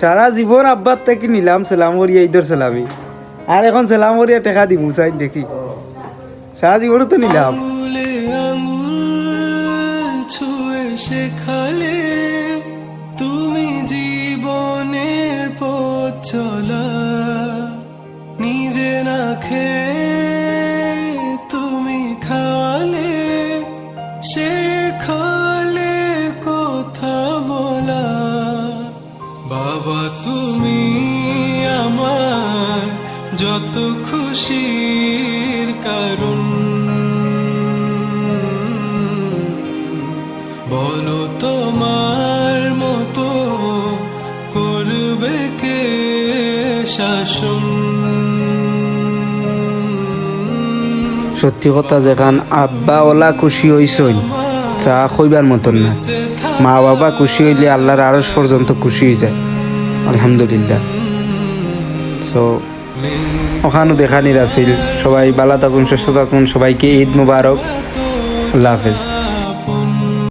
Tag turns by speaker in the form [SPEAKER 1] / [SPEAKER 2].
[SPEAKER 1] সারা জীবন আব্বার থেকে নিলাম সেলাম করিয়া ঈদর সেলামি আর এখন সেলাম টেকা দিব চাই দেখি। সারা জীবনও তো নিলাম
[SPEAKER 2] শেখালে, তুমি জীবনের পথ চলা। নিজে না খেয়ে তুমি খাওয়ালে, শেখালে বাবা, তুমি আমার যত খুশির কারণ। বলো তোমার মতো করবে কে শাসন?
[SPEAKER 1] সত্যি কথা যেখান আব্বা ওলা খুশি হইসইন, চা কইবার মতন না। মা বাবা খুশি হইলে আল্লাহর আরস পর্যন্ত খুশি হয়ে যায়। আলহামদুলিল্লাহ। সো ওখানেও দেখানির আছিল সবাই ভালো থাকুন, সুস্থ থাকুন, সবাইকে ঈদ মুবারক। আল্লাহ হাফেজ।